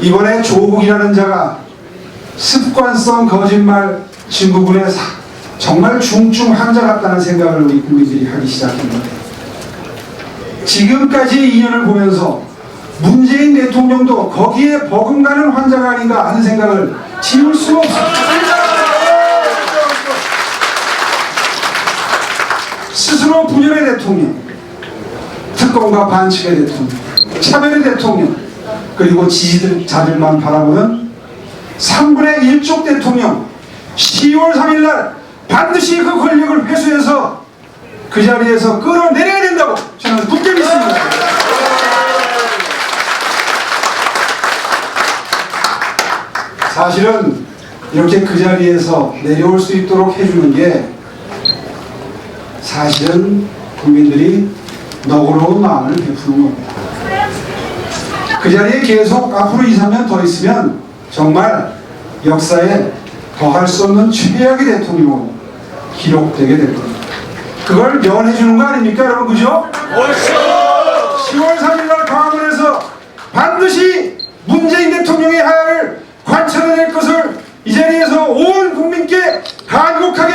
이번에 조국이라는 자가 습관성 거짓말 사- 정말 중증 환자 같다는 생각을 우리 국민들이 하기 시작했는데 지금까지 2년을 보면서 문재인 대통령도 거기에 버금가는 환자가 아닌가 하는 생각을 지울 수가 없습니다. 스스로 분열의 대통령, 특검과 반칙의 대통령, 차별의 대통령, 그리고 지지자들만 바라보는 3분의 1쪽 대통령 10월 3일 날 반드시 그 권력을 회수해서 그 자리에서 끌어내려야 된다고 저는 굳게 믿습니다. 사실은 이렇게 그 자리에서 내려올 수 있도록 해주는 게 사실은 국민들이 너그러운 마음을 베푸는 겁니다. 그 자리에 계속 앞으로 2, 3년 더 있으면 정말 역사에 더할 수 없는 최악의 대통령으로 기록되게 될 겁니다. 그걸 면해 주는 거 아닙니까, 여러분, 그죠? 10월 3일 날 광화문에서 반드시 문재인 대통령의 하야를 관철해낼 것을 이 자리에서 온 국민께 간곡하게